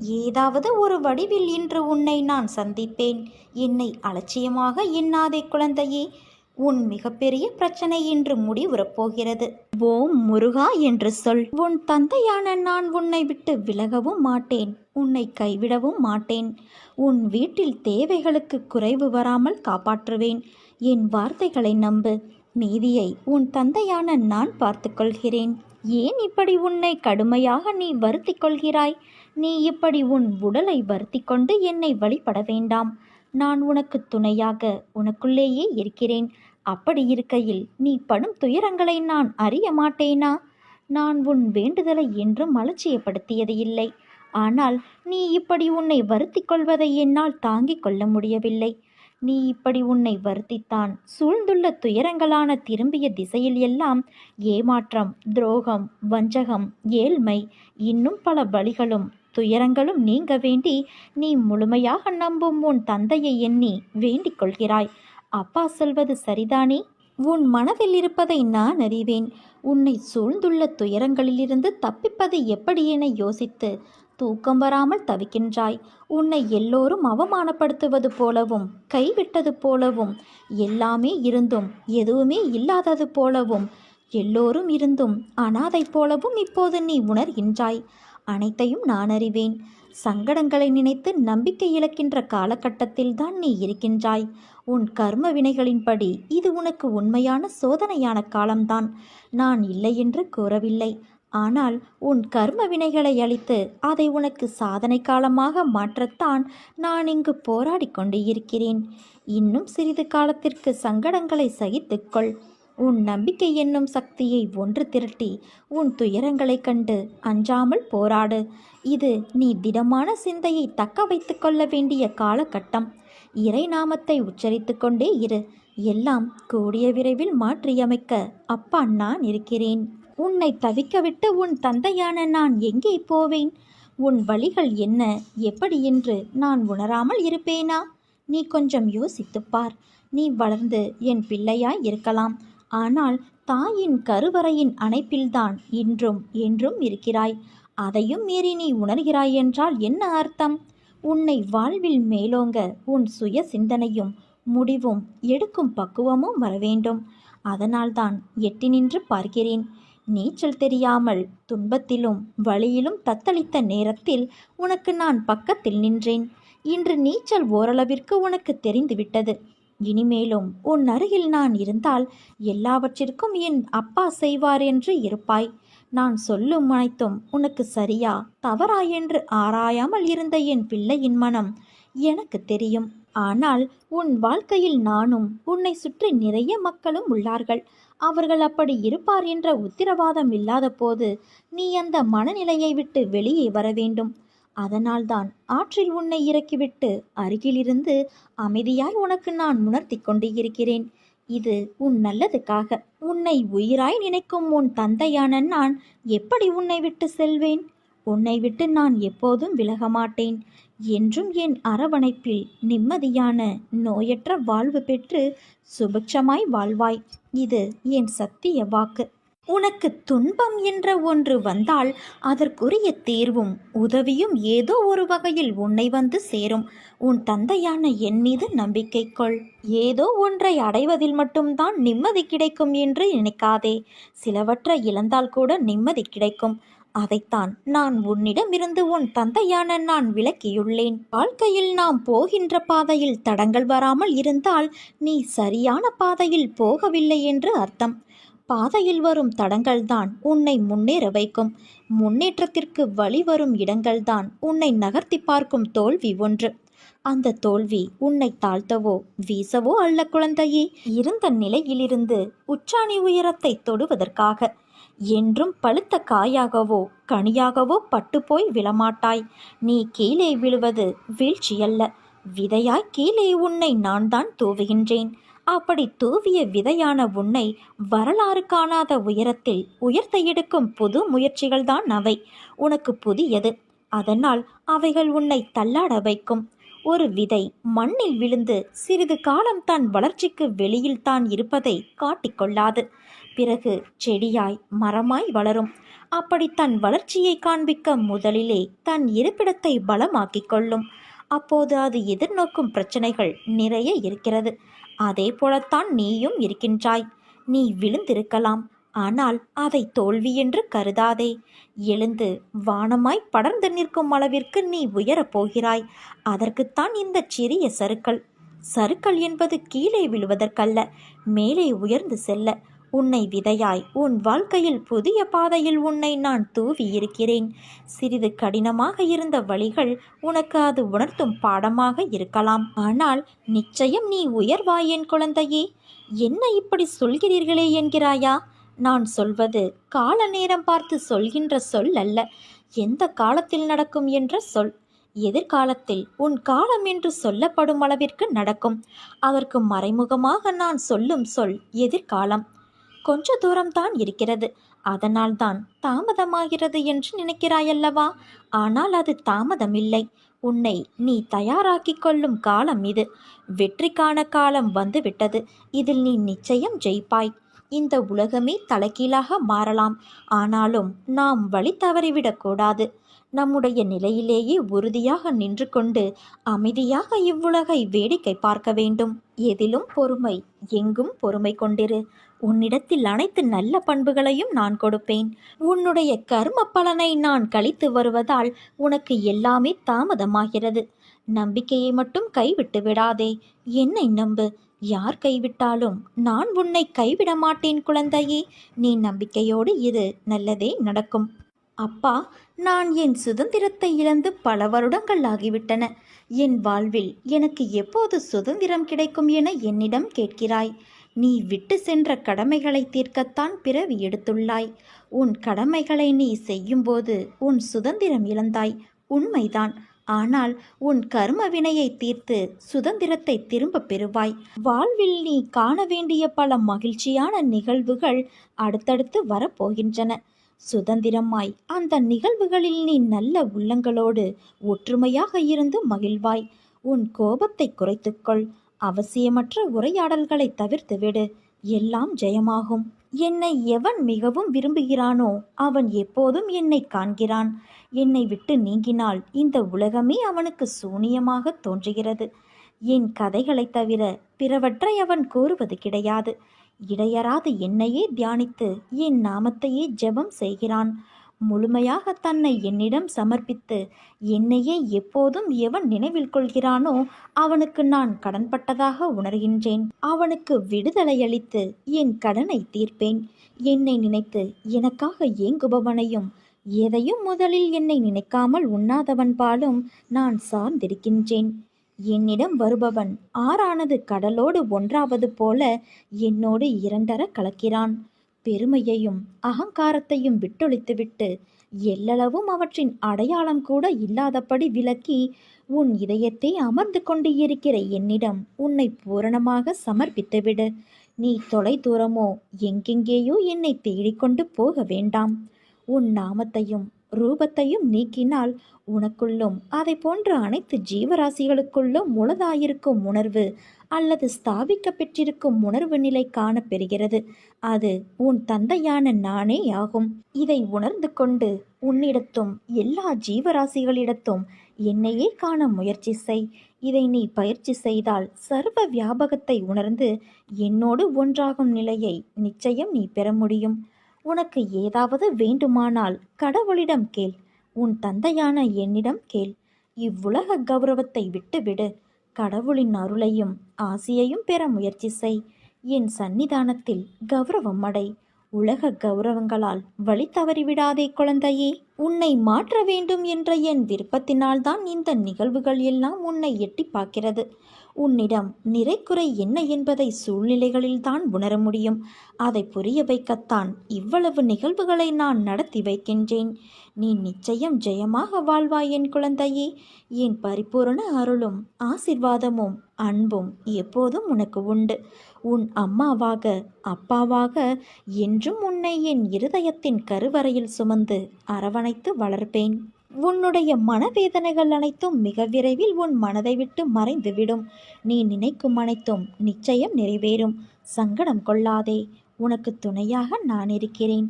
ஏதாவது ஒரு வடிவில் இன்று உன்னை நான் சந்திப்பேன். என்னை அலட்சியமாக எண்ணாதே குழந்தையே. உன் மிகப்பெரிய பிரச்சனை இன்று முடிவுறப்போகிறது ஓம் முருகா என்று சொல். உன் தந்தையான நான் உன்னை விட்டு விலகவும் மாட்டேன். உன்னை கைவிடவும் மாட்டேன். உன் வீட்டில் தேவைகளுக்கு குறைவு வராமல் காப்பாற்றுவேன். என் வார்த்தைகளை நம்பு. மீதியை உன் தந்தையான நான் பார்த்துக்கொள்கிறேன். ஏன் இப்படி உன்னை கடுமையாக நீ வருத்திக் கொள்கிறாய் நீ இப்படி உன் உடலை வருத்தி கொண்டு என்னை வழிபட வேண்டாம். நான் உனக்கு துணையாக உனக்குள்ளேயே இருக்கிறேன். அப்படி இருக்கையில் நீ படும் துயரங்களை நான் அறிய மாட்டேனா? நான் உன் வேண்டுதலை என்றும் அலட்சியப்படுத்தியது இல்லை. ஆனால் நீ இப்படி உன்னை வருத்தி கொள்வதை என்னால் தாங்கிக் கொள்ள முடியவில்லை. நீ இப்படி உன்னை வருத்தித்தான். சூழ்ந்துள்ள துயரங்களான திரும்பிய திசையில் எல்லாம் ஏமாற்றம் துரோகம் வஞ்சகம் ஏழ்மை இன்னும் பல வழிகளும் துயரங்களும் நீங்க வேண்டி நீ முழுமையாக நம்பும் உன் தந்தையை எண்ணி வேண்டிக் கொள்கிறாய். அப்பா சொல்வது சரிதானே? உன் மனதில் இருப்பதை நான் அறிவேன். உன்னை சூழ்ந்துள்ள துயரங்களிலிருந்து தப்பிப்பது எப்படி என யோசித்து தூக்கம் வராமல் தவிக்கின்றாய். உன்னை எல்லோரும் அவமானப்படுத்துவது போலவும் கைவிட்டது போலவும் எல்லாமே இருந்தும் எதுவுமே இல்லாதது போலவும் எல்லோரும் இருந்தும் அனாதை போலவும் இப்போது நீ உணர்கின்றாய். அனைத்தையும் நான் அறிவேன். சங்கடங்களை நினைத்து நம்பிக்கை இழக்கின்ற காலகட்டத்தில் தான் நீ இருக்கின்றாய். உன் கர்ம வினைகளின்படி இது உனக்கு உண்மையான சோதனையான காலம்தான். நான் இல்லை என்று கூறவில்லை. ஆனால் உன் கர்ம வினைகளை அளித்து அதை உனக்கு சாதனை காலமாக மாற்றத்தான் நான் இங்கு போராடி கொண்டு இருக்கிறேன் இன்னும் சிறிது காலத்திற்கு சங்கடங்களை சகித்துக்கொள் உன் நம்பிக்கை என்னும் சக்தியை ஒன்று திரட்டி உன் துயரங்களைக் கண்டு அஞ்சாமல் போராடு. இது நீ திடமான சிந்தையை தக்க வைத்து கொள்ள வேண்டிய காலகட்டம். இறை நாமத்தை உச்சரித்து கொண்டே இரு. எல்லாம் கூடிய விரைவில் மாற்றியமைக்க அப்பா நான் இருக்கிறேன். உன்னை தவிக்கவிட்டு உன் தந்தையான நான் எங்கே போவேன்? உன் வழிகள் என்ன? எப்படி என்று நான் உணராமல் இருப்பேனா? நீ கொஞ்சம் யோசித்துப் பார். நீ வளர்ந்து என் பிள்ளையாய் இருக்கலாம். ஆனால் தாயின் கருவறையின் அணைப்பில்தான் இன்றும் என்றும் இருக்கிறாய். அதையும் மீறி நீ உணர்கிறாய் என்றால் என்ன அர்த்தம்? உன்னை வாழ்வில் மேலோங்க உன் சுய சிந்தனையும் முடிவும் எடுக்கும் பக்குவமும் வரவேண்டும். அதனால்தான் எட்டி நின்று பார்க்கிறேன். நீச்சல் தெரியாமல் துன்பத்திலும் வழியிலும் தத்தளித்த நேரத்தில் உனக்கு நான் பக்கத்தில் நின்றேன். இன்று நீச்சல் ஓரளவிற்கு உனக்கு தெரிந்துவிட்டது. இனிமேலும் உன் அருகில் நான் இருந்தால் எல்லாவற்றிற்கும் என் அப்பா செய்வார் என்று இருப்பாய். நான் சொல்லும் அனைத்தும் உனக்கு சரியா தவறா என்று ஆராயாமல் இருந்த என் பிள்ளையின் மனம் எனக்கு தெரியும். ஆனால் உன் வாழ்க்கையில் நானும் உன்னை சுற்றி நிறைய மக்களும் உள்ளார்கள். அவர்கள் அப்படி இருப்பார் என்ற உத்திரவாதம் இல்லாத போது நீ அந்த மனநிலையை விட்டு வெளியே வர வேண்டும். அதனால்தான் ஆற்றில் உன்னை இறக்கிவிட்டு அருகிலிருந்து அமைதியாய் உனக்கு நான் உணர்த்தி கொண்டு இருக்கிறேன் இது உன் நல்லதுக்காக. உன்னை உயிராய் நினைக்கும் உன் தந்தையான நான் எப்படி உன்னை விட்டு செல்வேன்? உன்னை விட்டு நான் எப்போதும் விலக மாட்டேன் என்றும் என் அரவணைப்பில் நிம்மதியான நோயற்ற வாழ்வு பெற்று சுபிக்ஷமாய் வாழ்வாய். இது என் சத்திய வாக்கு. உனக்கு துன்பம் என்ற ஒன்று வந்தால் அதற்குரிய தீர்வும் உதவியும் ஏதோ ஒரு வகையில் உன்னை வந்து சேரும். உன் தந்தையான என் மீது நம்பிக்கை கொள். ஏதோ ஒன்றை அடைவதில் மட்டும்தான் நிம்மதி கிடைக்கும் என்று நினைக்காதே. சிலவற்றை இழந்தால் கூட நிம்மதி கிடைக்கும். அதைத்தான் நான் உன்னிடமிருந்து உன் தந்தையான நான் விளக்கியுள்ளேன். வாழ்க்கையில் நாம் போகின்ற பாதையில் தடங்கள் வராமல் இருந்தால் நீ சரியான பாதையில் போகவில்லை என்று அர்த்தம். பாதையில் வரும் தடங்கள்தான் உன்னை முன்னேற வைக்கும். முன்னேற்றத்திற்கு வழிவரும் இடங்கள்தான் உன்னை நகர்த்தி பார்க்கும் தோல்வி ஒன்று. அந்த தோல்வி உன்னை தாழ்த்தவோ வீசவோ அல்ல குழந்தையே. இருந்த நிலையிலிருந்து உச்சாணி உயரத்தை தொடுவதற்காக என்றும் பழுத்த காயாகவோ கனியாகவோ பட்டுப்போய் விழமாட்டாய். நீ கீழே விழுவது வீழ்ச்சியல்ல. விதையாய் கீழே உன்னை நான் தான் தூவுகின்றேன். அப்படி தூவிய விதையான உன்னை வரலாறு காணாத உயரத்தில் உயர்த்த எடுக்கும் புது முயற்சிகள்தான் அவை. உனக்கு புதியது. அதனால் அவைகள் உன்னை தள்ளாட வைக்கும். ஒரு விதை மண்ணில் விழுந்து சிறிது காலம் தான் வளர்ச்சிக்கு வெளியில் தான் இருப்பதை காட்டிக்கொள்ளாது பிறகு செடியாய் மரமாய் வளரும். அப்படி தன் வளர்ச்சியை காண்பிக்க முதலிலே தன் இருப்பிடத்தை பலமாக்கிக் கொள்ளும். அப்போது அது எதிர்நோக்கும் பிரச்சனைகள் நிறைய இருக்கிறது. அதே போலத்தான் நீயும் இருக்கின்றாய். நீ விழுந்திருக்கலாம். ஆனால் அதை தோல்வி என்று கருதாதே. எழுந்து வானமாய் படர்ந்து நிற்கும் அளவிற்கு நீ உயரப் போகிறாய். அதற்குத்தான் இந்த சிறிய சருக்கள் சருக்கள் என்பது கீழே விழுவதற்கல்ல மேலே உயர்ந்து செல்ல. உன்னை விதையாய் உன் வாழ்க்கையில் புதிய பாதையில் உன்னை நான் தூவி இருக்கிறேன் சிறிது கடினமாக இருந்த வழிகள் உனக்கு அது உணர்த்தும் பாடமாக இருக்கலாம். ஆனால் நிச்சயம் நீ உயர்வாய் என் குழந்தையே. என்ன இப்படி சொல்கிறீர்களே என்கிறாயா? நான் சொல்வது கால நேரம் பார்த்து சொல்கின்ற சொல் அல்ல. எந்த காலத்தில் நடக்கும் என்ற சொல். எதிர்காலத்தில் உன் காலம் என்று சொல்லப்படும் அளவிற்கு நடக்கும். அதற்கு மறைமுகமாக நான் சொல்லும் சொல் எதிர்காலம். கொஞ்ச தூரம்தான் இருக்கிறது. அதனால்தான் தாமதமாகிறது என்று நினைக்கிறாயல்லவா? ஆனால் அது தாமதமில்லை. உன்னை நீ தயாராக்கிக் கொள்ளும் காலம் இது. வெற்றிக்கான காலம் வந்துவிட்டது. இதில் நீ நிச்சயம் ஜெயிப்பாய். இந்த உலகமே தலைகீழாக மாறலாம். ஆனாலும் நாம் வழி தவறிவிடக்கூடாது நம்முடைய நிலையிலேயே உறுதியாக நின்று கொண்டு அமைதியாக இவ்வுலகை வேடிக்கை பார்க்க வேண்டும். எதிலும் பொறுமை எங்கும் பொறுமை கொண்டிரு. உன்னிடத்தில் அனைத்து நல்ல பண்புகளையும் நான் கொடுப்பேன். உன்னுடைய கர்ம பலனை நான் கழித்து வருவதால் உனக்கு எல்லாமே தாமதமாகிறது. நம்பிக்கையை மட்டும் கைவிட்டு விடாதே. என்னை நம்பு. யார் கைவிட்டாலும் நான் உன்னை கைவிட மாட்டேன் குழந்தையே. நீ நம்பிக்கையோடு இரு. நல்லதே நடக்கும். அப்பா நான் என் சுதந்திரத்தை இழந்து பல வருடங்கள் ஆகிவிட்டன. என் வாழ்வில் எனக்கு எப்போது சுதந்திரம் கிடைக்கும் என என்னிடம் கேட்கிறாய். நீ விட்டு சென்ற கடமைகளை தீர்க்கத்தான் பிறவி எடுத்துள்ளாய். உன் கடமைகளை நீ செய்யும்போது உன் சுதந்திரம் இழந்தாய். உண்மைதான். ஆனால் உன் கர்ம வினையை தீர்த்து சுதந்திரத்தை திரும்ப பெறுவாய். வாழ்வில் நீ காண வேண்டிய பல மகிழ்ச்சியான நிகழ்வுகள் அடுத்தடுத்து வரப்போகின்றன. சுதந்திரமாய் அந்த நிகழ்வுகளில் நீ நல்ல உள்ளங்களோடு ஒற்றுமையாக இருந்து மகிழ்வாய். உன் கோபத்தை குறைத்துக்கொள். அவசியமற்ற உரையாடல்களை தவிர்த்துவிடு எல்லாம் ஜெயமாகும். என்னை எவன் மிகவும் விரும்புகிறானோ அவன் எப்போதும் என்னை காண்கிறான். என்னை விட்டு நீங்கினால் இந்த உலகமே அவனுக்கு சூனியமாக தோன்றுகிறது. என் கதைகளைத் தவிர பிறவற்றை அவன் கூறுவது கிடையாது. இடையறாது என்னையே தியானித்து என் நாமத்தையே ஜெபம் செய்கிறான். முழுமையாக தன்னை என்னிடம் சமர்ப்பித்து என்னையே எப்போதும் எவன் நினைவில் கொள்கிறானோ அவனுக்கு நான் கடன்பட்டதாக உணர்கின்றேன். அவனுக்கு விடுதலை அளித்து என் கடனை தீர்ப்பேன். என்னை நினைத்து எனக்காக ஏங்குபவனையும் எதையும் முதலில் என்னை நினைக்காமல் உண்ணாதவன் பாலும் நான் சார்ந்திருக்கின்றேன். என்னிடம் வருபவன் ஆறானது கடலோடு ஒன்றாவது போல என்னோடு இரண்டர கலக்கிறான். பெருமையையும் அகங்காரத்தையும் விட்டொழித்துவிட்டு எல்லளவும் அவற்றின் அடையாளம் கூட இல்லாதபடி விலக்கி உன் இதயத்தை அமர்ந்து கொண்டு இருக்கிற என்னிடம் உன்னை பூரணமாக சமர்ப்பித்துவிடு. நீ தொலை தூரமோ எங்கெங்கேயோ என்னை தேடிக்கொண்டு போக வேண்டாம். உன் நாமத்தையும் ரூபத்தையும் நீக்கினால் உனக்குள்ளும் அதை போன்ற அனைத்து ஜீவராசிகளுக்குள்ளும் முழுதாயிருக்கும் உணர்வு அல்லது ஸ்தாபிக்க பெற்றிருக்கும் உணர்வு நிலை காணப்பெறுகிறது. அது உன் தந்தையான நானே ஆகும் இதை உணர்ந்து கொண்டு உன்னிடத்தும் எல்லா ஜீவராசிகளிடத்தும் என்னையே காண முயற்சி செய். இதை நீ பயிற்சி செய்தால் சர்வ வியாபகத்தை உணர்ந்து என்னோடு ஒன்றாகும் நிலையை நிச்சயம் நீ பெற முடியும். உனக்கு ஏதாவது வேண்டுமானால் கடவுளிடம் கேள். உன் தந்தையான என்னிடம் கேள். இவ்வுலக கௌரவத்தை விட்டுவிடு. கடவுளின் அருளையும் ஆசியையும் பெற முயற்சி செய். என் சன்னிதானத்தில் கௌரவம் அடை. உலக கௌரவங்களால் வழி தவறிவிடாதே குழந்தையே உன்னை மாற்ற வேண்டும் என்ற என் விருப்பத்தினால்தான் இந்த நிகழ்வுகள் எல்லாம் உன்னை எட்டி பார்க்கிறது. உன்னிடம் நிறைக்குறை என்ன என்பதை சூழ்நிலைகளில்தான் உணர முடியும். அதை புரிய வைக்கத்தான் இவ்வளவு நிகழ்வுகளை நான் நடத்தி வைக்கின்றேன். நீ நிச்சயம் ஜெயமாக வாழ்வாய் என் குழந்தையே. என் பரிபூரண அருளும் ஆசிர்வாதமும் அன்பும் எப்போதும் உனக்கு உண்டு. உன் அம்மாவாக அப்பாவாக என்றும் உன்னை என் இருதயத்தின் கருவறையில் சுமந்து அரவணைத்து வளர்ப்பேன். உன்னுடைய மனவேதனைகள் அனைத்தும் மிக விரைவில் உன் மனதை விட்டு மறைந்துவிடும். நீ நினைக்கும் அனைத்தும் நிச்சயம் நிறைவேறும். சங்கடம் கொள்ளாதே. உனக்கு துணையாக நான் இருக்கிறேன்.